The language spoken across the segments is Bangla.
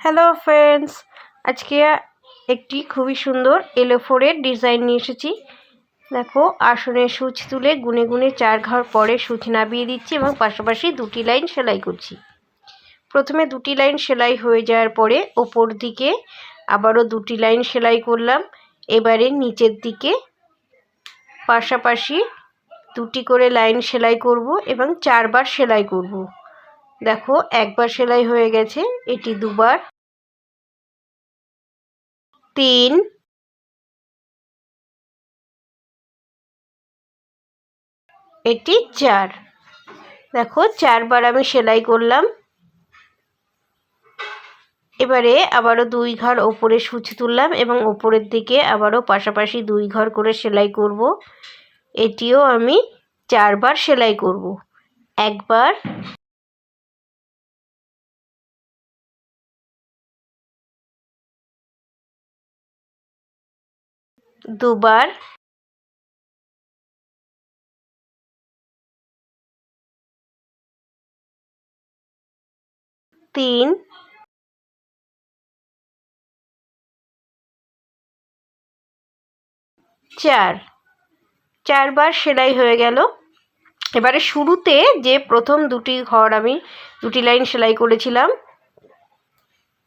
হ্যালো ফ্রেন্ডস আজকে একটি খুবই সুন্দর এলোফোরের ডিজাইন নিয়ে এসেছি। দেখো, আসনে সূচ তুলে গুনে গুনে চার ঘর পরে সূচ নাবিয়ে দিচ্ছি এবং পাশাপাশি দুটি লাইন সেলাই করছি। প্রথমে দুটি লাইন সেলাই হয়ে যাওয়ার পরে ওপর দিকে আবারও দুটি লাইন সেলাই করলাম। এবারে নিচের দিকে পাশাপাশি দুটি করে লাইন সেলাই করব এবং চারবার সেলাই করব। দেখো, একবার সেলাই হয়ে গেছে, এটি দুবার। তিন। এটি চার। দেখো, চারবার আমি সেলাই করলাম। এবারে আবারও দুই ঘর ওপরে সূচ তুললাম এবং ওপরের দিকে আবারও পাশাপাশি দুই ঘর করে সেলাই করব। এটিও আমি চারবার সেলাই করব। একবার দুবার তিন চার। চারবার সেলাই হয়ে গেল। এবারে শুরুতে যে প্রথম দুটি ঘর আমি, দুটি লাইন সেলাই করেছিলাম,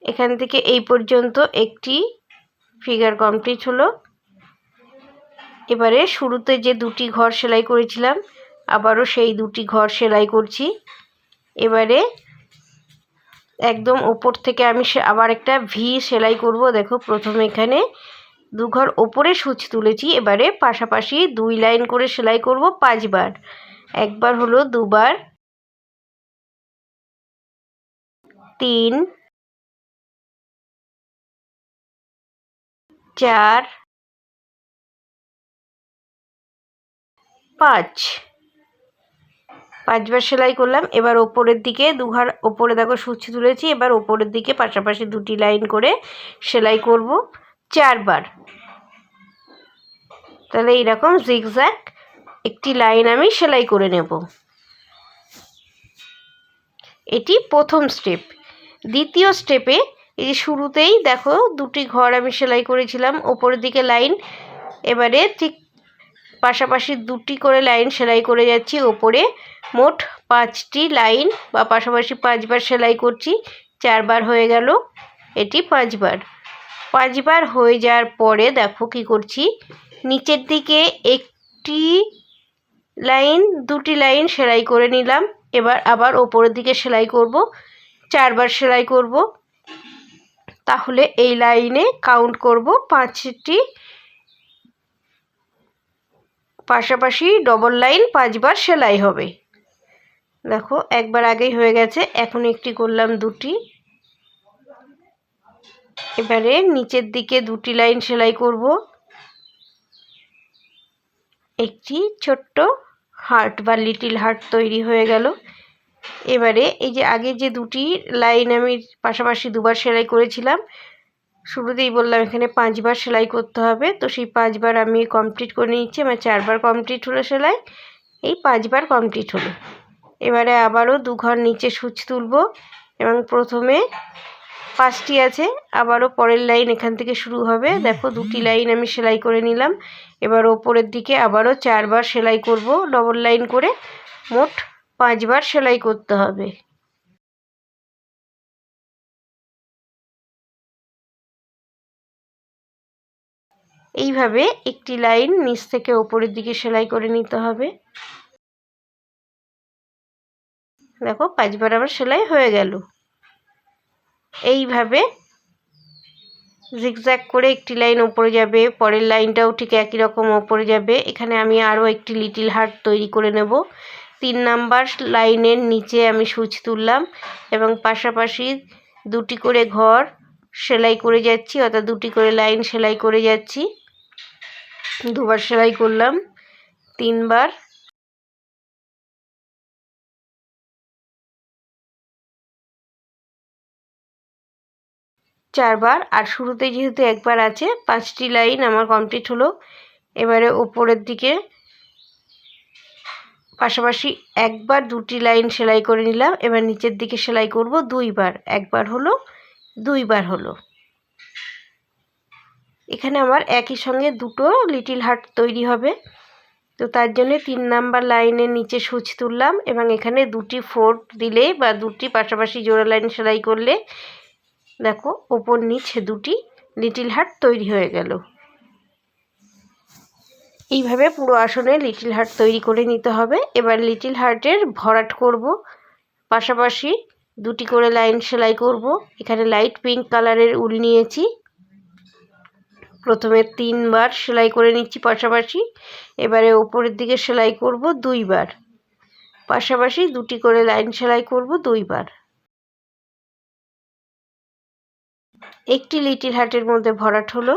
এখান থেকে এই পর্যন্ত একটি ফিগার কমপ্লিট হলো। এবারে শুরুতে যে দুটি ঘর সেলাই করেছিলাম, আবারও সেই দুটি ঘর সেলাই করছি। এবারে একদম ওপর থেকে আমি আবার একটা ভি সেলাই করব। দেখো প্রথমে এখানে দু ঘর ওপরে সূচ তুলেছি। এবারে পাশাপাশি দুই লাইন করে সেলাই করব পাঁচবার। একবার হলো দুবার। তিন, চার পাঁচ। পাঁচবার সেলাই করলাম, এবার ওপরের দিকে দুঘার ওপরে দেখো সূচ তুলেছি, এবার ওপরের দিকে পাশাপাশি দুটি লাইন করে সেলাই করব চারবার। তাহলে এইরকম জিগজ্যাক একটি লাইন আমি সেলাই করে নেব। এটি প্রথম স্টেপ দ্বিতীয় স্টেপে এই যে শুরুতেই দেখো দুটি ঘর আমি সেলাই করেছিলাম, ওপরের দিকে লাইন, এবারে ঠিক পাশাপাশি দুটি করে লাইন সেলাই করে যাচ্ছি। ওপরে মোট পাঁচটি লাইন বা পাশাপাশি পাঁচবার সেলাই করছি। চারবার হয়ে গেল, এটি পাঁচবার। পাঁচবার হয়ে যাওয়ার পরে দেখো কি করছি, নিচের দিকে একটি লাইন, দুটি লাইন সেলাই করে নিলাম। এবার আবার ওপরের দিকে সেলাই করব, চারবার সেলাই করব। তাহলে এই লাইনে কাউন্ট করব পাঁচটি পাশাপাশি ডবল লাইন পাঁচবার সেলাই হবে। দেখো, একবার আগেই হয়ে গেছে, এখন একটি করলাম দুটি। এবারে নিচের দিকে দুটি লাইন সেলাই করব। একটি ছোট্ট হার্ট বা লিটিল হার্ট তৈরি হয়ে গেল। এবারে এই যে আগে যে দুটি লাইন আমি পাশাপাশি দুবার সেলাই করেছিলাম শুরুতেই বললাম, এখানে পাঁচবার সেলাই করতে হবে। তো সেই পাঁচবার আমি কমপ্লিট করে নিচ্ছি আমার চারবার কমপ্লিট হলো সেলাই। এই পাঁচবার কমপ্লিট হলো। এবারে আবারও দু ঘর নিচে সূচ তুলব এবং প্রথমে পাঁচটি আছে। আবারও পরের লাইন এখান থেকে শুরু হবে। দেখো দুটি লাইন আমি সেলাই করে নিলাম। এবার ওপরের দিকে আবারও চারবার সেলাই করব। ডবল লাইন করে মোট পাঁচবার সেলাই করতে হবে। এইভাবে একটি লাইন নিচ থেকে ওপরের দিকে সেলাই করে নিতে হবে। দেখো, পাঁচবার আবার সেলাই হয়ে গেল। এইভাবে জিগজ্যাগ করে একটি লাইন ওপরে যাবে, পরের লাইনটাও ঠিক একই রকম ওপরে যাবে। এখানে আমি আরও একটি লিটিল হার্ট তৈরি করে নেব। তিন নাম্বার লাইনের নিচে আমি সুচ তুললাম এবং পাশাপাশি দুটি করে ঘর সেলাই করে যাচ্ছি, অর্থাৎ দুটি করে লাইন সেলাই করে যাচ্ছি। দুবার সেলাই করলাম, তিনবার। চারবার, আর শুরুতে যেহেতু একবার আছে, পাঁচটি লাইন আমার কমপ্লিট হলো। এবারে ওপরের দিকে পাশাপাশি একবার দুটি লাইন সেলাই করে নিলাম। এবার নিচের দিকে সেলাই করব দুইবার। একবার হলো, দুইবার হলো। এখানে আমার একই সঙ্গে দুটো লিটিল হার্ট তৈরি হবে। তো তার জন্যে তিন নাম্বার লাইনের নিচে সুচ তুললাম এবং এখানে দুটি ফোর্ট দিলে বা দুটি পাশাপাশি জোড়া লাইন সেলাই করলে দেখো, ওপর নিচে দুটি লিটিল হার্ট তৈরি হয়ে গেল। এইভাবে পুরো আসনে লিটিল হার্ট তৈরি করে নিতে হবে। এবার লিটিল হার্টের ভরাট করব, পাশাপাশি দুটি করে লাইন সেলাই করব। এখানে লাইট পিঙ্ক কালারের উল নিয়েছি। প্রথমে তিনবার সেলাই করে নিচ্ছি পাশাপাশি। এবারে ওপরের দিকে সেলাই করব দুইবার। পাশাপাশি দুটি করে লাইন সেলাই করব দুইবার। একটি লিটিল হার্টের মধ্যে ভরাট হলো।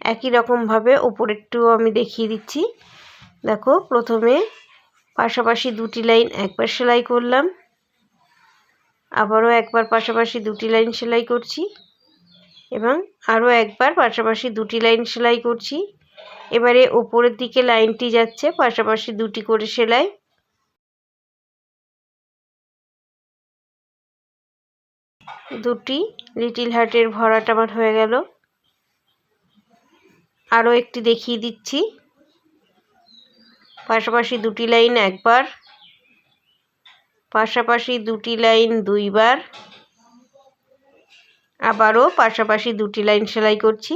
একই রকমভাবে ওপরেরটু আমি দেখিয়ে দিচ্ছি। দেখো, প্রথমে পাশাপাশি দুটি লাইন একবার সেলাই করলাম। আবারও একবার পাশাপাশি দুটি লাইন সেলাই করছি। এবং আরও একবার পাশাপাশি দুটি লাইন সেলাই করছি। এবারে ওপরের দিকে লাইনটি যাচ্ছে, পাশাপাশি দুটি করে সেলাই। দুটি, লিটিল হার্টের ভরাট আমার হয়ে গেল। আরও একটি দেখিয়ে দিচ্ছি। পাশাপাশি দুটি লাইন একবার, পাশাপাশি দুটি লাইন দুইবার। আবারও পাশাপাশি দুটি লাইন সেলাই করছি।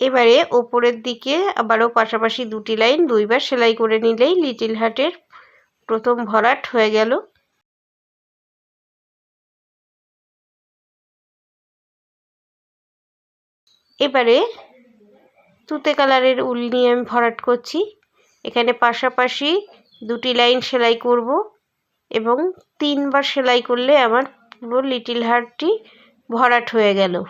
এবারে ওপরের দিকে আবারও পাশাপাশি দুটি লাইন দুইবার সেলাই করে নিলেই লিটিল হার্টের প্রথম ভরাট হয়ে গেল। এবারে তুতে কালারের উল নিয়ে আমি ভরাট করছি। এখানে পাশাপাশি দুটি লাইন সেলাই করব এবং তিনবার সেলাই করলে আমার লিটিল হার্টটি ভরাট হয়ে গেল।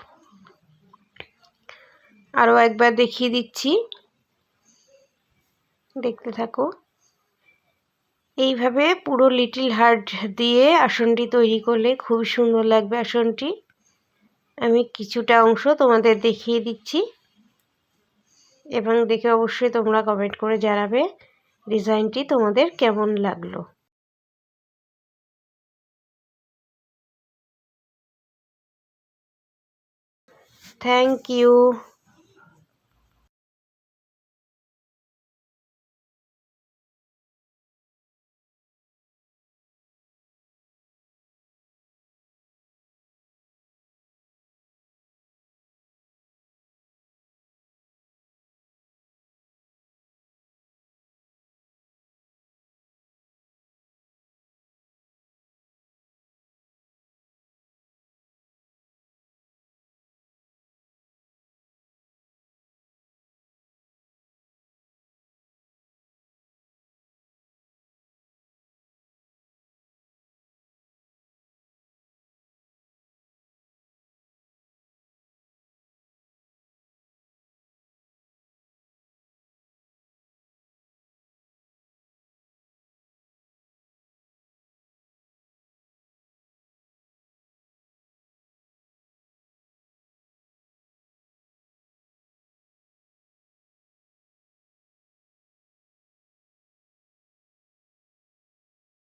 আরও একবার দেখিয়ে দিচ্ছি। দেখতে থাকো। এইভাবে পুরো লিটিল হার্ট দিয়ে আসনটি তৈরি করলে খুব সুন্দর লাগবে আসনটি। আমি কিছুটা অংশ তোমাদের দেখিয়ে দিচ্ছি। এবং দেখে অবশ্যই তোমরা কমেন্ট করে জানাবে ডিজাইনটি তোমাদের কেমন লাগল। Thank you